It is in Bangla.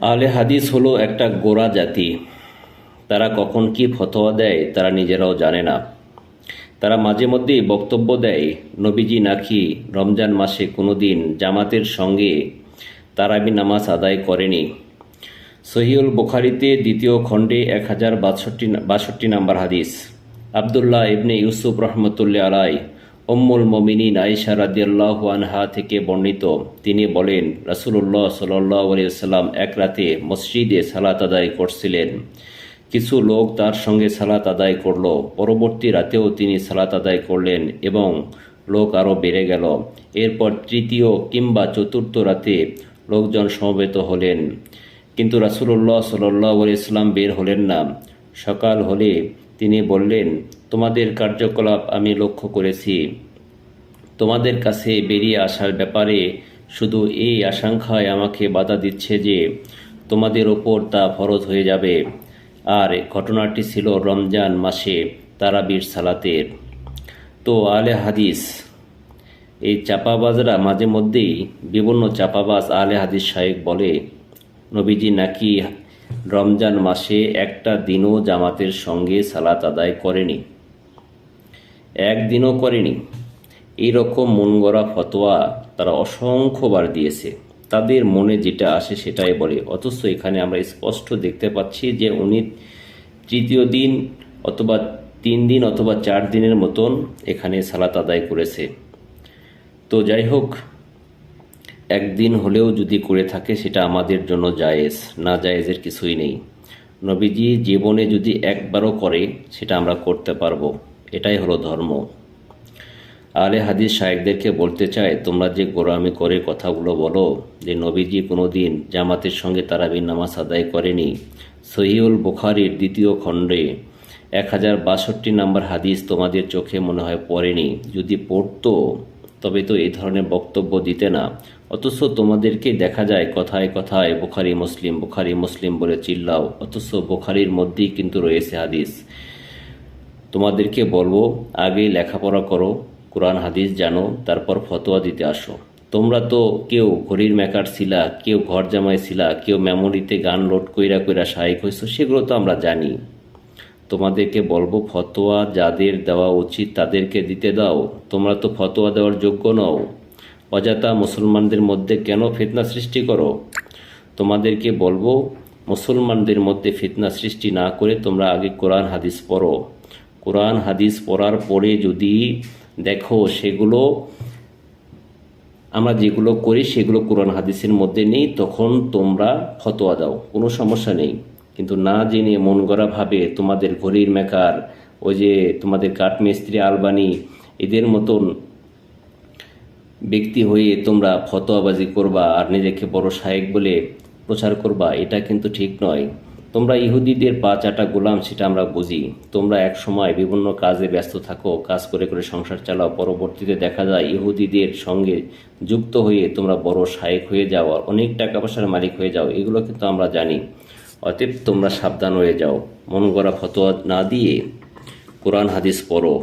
আহলে হাদিস হলো একটা গোড়া জাতি। তারা কখন কি ফতোয়া দেয়, তারা নিজেরাও জানে না। তারা মাঝে মধ্যেই বক্তব্য দেয়, নবীজি নাকি রমজান মাসে কোনোদিন জামাতের সঙ্গে তারাবি নামাজ আদায় করেনি। সহিউল বোখারিতে দ্বিতীয় খণ্ডে এক হাজার বাষট্টি বাষট্টি নম্বর হাদিস। আবদুল্লাহ ইবনে ইউসুফ রহমতুল্লাহ আলাই উম্মুল মমিনিন আয়েশা রাদিয়াল্লাহু আনহা থেকে বর্ণিত। তিনি বলেন, রাসূলুল্লাহ সাল্লাম এক রাতে মসজিদে সালাত আদায় করছিলেন। কিছু লোক তার সঙ্গে সালাত আদায় করল। পরবর্তী রাতেও তিনি সালাত আদায় করলেন এবং লোক আরও বেড়ে গেল। এরপর তৃতীয় কিংবা চতুর্থ রাতে লোকজন সমবেত হলেন। কিন্তু রাসূলুল্লাহ সাল্লাহ ইসলাম বের হলেন না। সকাল হলে তিনি বললেন, তোমাদের কার্যকলাপ আমি লক্ষ্য করেছি। তোমাদের কাছে বেরিয়ে আসার ব্যাপারে শুধু এই আশঙ্কায় আমাকে বাধা দিচ্ছে যে তোমাদের ওপর তা ফরজ হয়ে যাবে। আর ঘটনাটি ছিল রমজান মাসে তারাবির সালাতের। তো আলে হাদিস, এই চাপাবাজরা মাঝে মধ্যেই বিভিন্ন চাপাবাজ আলে হাদিস সাহেব বলে, নবীজি নাকি রমজান মাসে একটা দিনও জামাতের সঙ্গে সালাত আদায় করেনি। একদিনও করেনি। এইরকম মন গড়া ফতোয়া তারা অসংখ্যবার দিয়েছে। তাদের মনে যেটা আসে সেটাই বলে। অথচ এখানে আমরা স্পষ্ট দেখতে পাচ্ছি যে উনি তৃতীয় দিন অথবা তিন দিন অথবা চার দিনের মতন এখানে সালাত আদায় করেছে। তো যাই হোক একদিন হলেও যদি করে থাকে, সেটা আমাদের জন্য জায়েজ। না জায়েজের কিছুই নেই। নবীজি জীবনে যদি একবারও করে, সেটা আমরা করতে পারব। এটাই হলো ধর্ম। আলে হাদিস শায়েকদেরকে বলতে চায়, তোমরা যে গোরামি করে কথাগুলো বলো, যে নবীজি কোনো দিন জামাতের সঙ্গে তারাবির নামাজ আদায় করেনি। সহিউল বুখারির দ্বিতীয় খণ্ডে এক হাজার বাষট্টি নম্বর হাদিস তোমাদের চোখে মনে হয় পড়েনি। যদি পড়তো তবে তো এই ধরনের বক্তব্য দিতে না। অথচ তোমাদেরকে দেখা যায় কথায় কথায় বোখারি মুসলিম, বুখারি মুসলিম বলে চিল্লাও। অথচ বোখারির মধ্যেই কিন্তু রয়েছে হাদিস। তোমাদেরকে বলব, আগে লেখাপড়া করো, কোরআন, হাদিস জানো, তারপর ফতোয়া দিতে আসো। তোমরা তো কেউ ঘড়ির মেকার ছিলা, কেউ ঘর জামাই ছিলা, কেউ মেমোরিতে গান লোড কইরা কইরা সাহেব হয়েছো সেগুলো তো আমরা জানি। তোমাদেরকে বলব, ফতোয়া যাদের দেওয়া উচিত তাদেরকে দিতে দাও। তোমরা তো ফতোয়া দেওয়ার যোগ্য নও। অজাতা মুসলমানদের মধ্যে কেন ফিতনা সৃষ্টি করো? তোমাদেরকে বলব, মুসলমানদের মধ্যে ফিতনা সৃষ্টি না করে তোমরা আগে কোরআন, হাদিস পড়ো। কোরআন, হাদিস পড়ার পরে যদি দেখো সেগুলো, আমরা যেগুলো করি সেগুলো কোরআন, হাদিসের মধ্যে নেই, তখন তোমরা ফতোয়া দাও। কোনো সমস্যা নেই। কিন্তু না জেনে মন গড়াভাবে তোমাদের ঘড়ির মেকার, ওই যে তোমাদের কাঠমিস্ত্রি আলবানি, এদের মতন ব্যক্তি হয়ে তোমরা ফতোয়াবাজি করবা আর নিজেকে বড় শায়েক বলে প্রচার করবা, এটা কিন্তু ঠিক নয়। তোমরা ইহুদিদের পা চাটা গোলাম সেটা আমরা বুঝি। তোমরা এক সময় বিভিন্ন কাজে ব্যস্ত থাকো, কাজ করে করে সংসার চালাও, পরবর্তীতে দেখা যায় ইহুদিদের সঙ্গে যুক্ত হয়ে তোমরা বড় শায়েক হয়ে যাও, অনেক টাকা পয়সার মালিক হয়ে যাও, এগুলো কিন্তু আমরা জানি। অতএব তোমরা সাবধান হয়ে যাও। মন গড়া ফতোয়া না দিয়ে কোরআন হাদিস পড়ো।